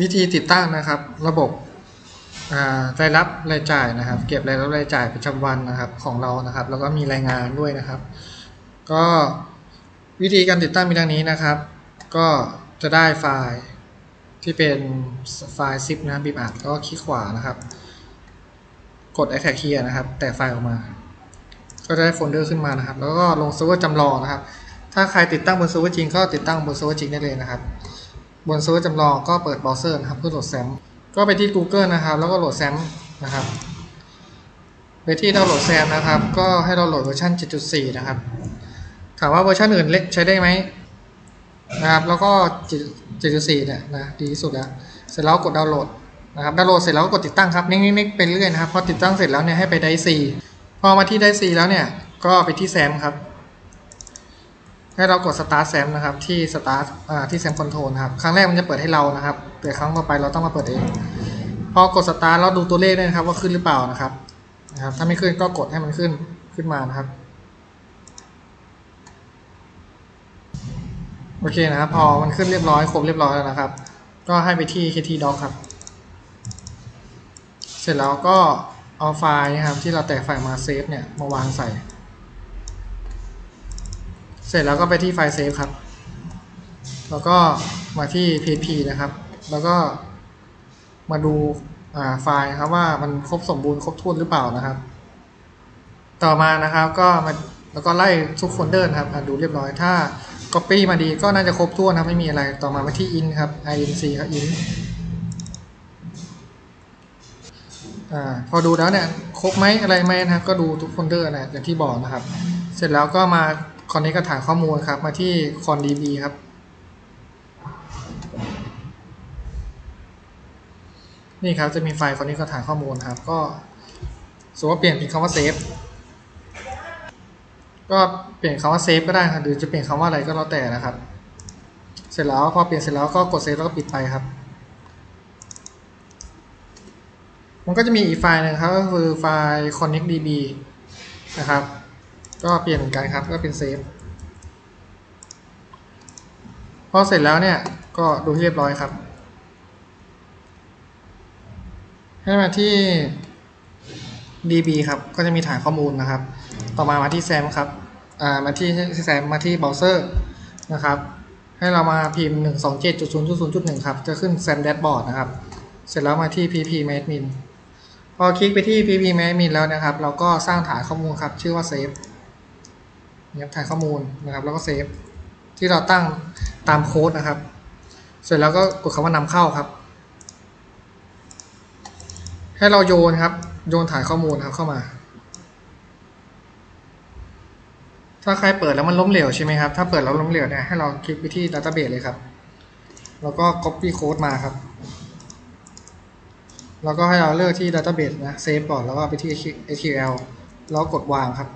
วิธีติดตั้งนะครับ ระบบรายรับรายจ่ายนะครับ เก็บรายรับรายจ่ายประจำวันนะครับของเรานะครับ แล้วก็มีรายงานด้วยนะครับ ก็วิธีการติดตั้งมีดังนี้นะครับ ก็จะได้ไฟล์ที่เป็นไฟล์ zip นะบีบอัดก็คลิกขวานะครับ กด extract here นะครับ แตกไฟล์ออกมา ก็จะได้โฟลเดอร์ขึ้นมานะครับ แล้วก็ลงเซิร์ฟเวอร์จำลองนะครับ ถ้าใครติดตั้งบนเซิร์ฟเวอร์จริงก็ติดตั้งบนเซิร์ฟเวอร์จริงได้เลยนะครับ บนเซิร์ฟเวอร์จำลองก็เปิดเบราว์เซอร์นะครับเพื่อโหลดแซมก็ไปที่ Google นะครับ แล้วก็โหลดแซมนะครับ ไปที่ดาวน์โหลดแซมนะครับ ก็ให้เราโหลดเวอร์ชัน7.4 นะครับ ถามว่าเวอร์ชันอื่นเล็กใช้ได้ไหมนะครับ แล้วก็ 7.4 เนี่ยนะดีที่สุดแล้วเสร็จแล้วกดดาวน์โหลดนะครับดาวน์โหลดเสร็จแล้วก็กดติดตั้งครับนิ่งๆๆไปเรื่อยนะครับ พอติดตั้งเสร็จแล้วเนี่ยให้ไปไดซีพอมาที่ไดซีแล้วเนี่ยก็ไปที่แซมครับ ให้เรากด start sam นะครับที่ start ที่ sam control นะครับครั้งแรกมันจะเปิดให้เรานะครับแต่ครั้งต่อไปเราต้องมาเปิดเอง พอกด start เราดูตัวเลขด้วยนะครับว่าขึ้นหรือเปล่านะครับนะครับถ้าไม่ขึ้นก็กดให้มันขึ้นขึ้นมานะครับโอเคนะครับ พอมันขึ้นเรียบร้อยครบเรียบร้อยแล้วนะครับ ก็ให้ไปที่ kt doc ครับ เสร็จแล้วก็เอาไฟล์นะครับที่เราแตกไฟล์มาเซฟเนี่ยมาวางใส่ เสร็จแล้วก็ไปที่ไฟล์เซฟครับ แล้วก็มาที่ php นะครับ แล้วก็มาดูาไฟล์ครับว่ามันครบสมบูรณ์ครบถ้วนหรือเปล่านะครับ ต่อมานะครับก็มาแล้วก็ไล่ทุกโฟลเดอร์ครับดูเรียบร้อยถ้า copy มาดีก็น่าจะครบถ้วนนะไม่มีอะไรต่อมามาที่ in ครับ inc ครับ in อพอดูแล้วเนี่ยครบไหมอะไรไหมนะครับก็ดูทุกโฟลเดอร์นะอย่างที่บอกนะครับ เสร็จแล้วก็มา คอนเนคกับฐานข้อมูลครับ มาที่ condb ครับ นี่ครับจะมีไฟล์คอนเนคกับฐานข้อมูลครับ ก็สมมติว่าเปลี่ยนเป็นคำว่า save ก็เปลี่ยนคำว่า save ก็ได้ครับหรือจะเปลี่ยนคำว่าอะไรก็แล้วแต่นะครับ เสร็จแล้วพอเปลี่ยนเสร็จแล้วก็กด save แล้วก็ปิดไปครับ มันก็จะมีอีกไฟล์หนึงครับก็คือไฟล์ connectdb นะครับ ก็เปลี่ยนเหมือนกันครับก็เป็นเซฟพอเสร็จแล้วเนี่ยก็ดูให้เรียบร้อยครับ ให้มาที่ db ครับก็จะมีฐานข้อมูลนะครับ ต่อมามาที่ sam ครับอ่ามาที่ sam มาที่เบราว์เซอร์นะครับ ให้เรามาพิมพ์ 127.0.0.1 ครับ จะขึ้น sam dashboard นะครับ เสร็จแล้วมาที่ pp admin พอคลิกไปที่ pp admin แล้วนะครับ เราก็สร้างฐานข้อมูลครับ ชื่อว่า save เนี่ยฐานข้อมูลนะครับแล้วก็เซฟที่เราตั้งตามโค้ดนะครับ เสร็จแล้วก็กดคำว่านำเข้าครับ ให้เราโยนครับโยนฐานข้อมูลครับเข้ามา ถ้าใครเปิดแล้วมันล้มเหลวใช่ไหมครับ ถ้าเปิดแล้วล้มเหลวเนี่ยให้เราคลิกไปที่ Database เลยครับ แล้วก็ Copy Code มาครับ แล้วก็ให้เราเลือกที่ Database นะเซฟก่อนแล้วก็ไปที่ SQL แล้วกดวางครับ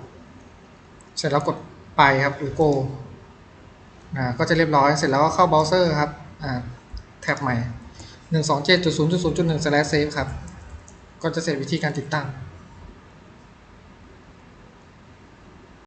เสร็จแล้วกดไปครับหรือ go อ่าก็จะเรียบร้อยเสร็จแล้วก็เข้าเบราว์เซอร์ครับอ่าแท็บใหม่ 127.0.0.1 slash save ครับ ก็จะเสร็จวิธีการติดตั้ง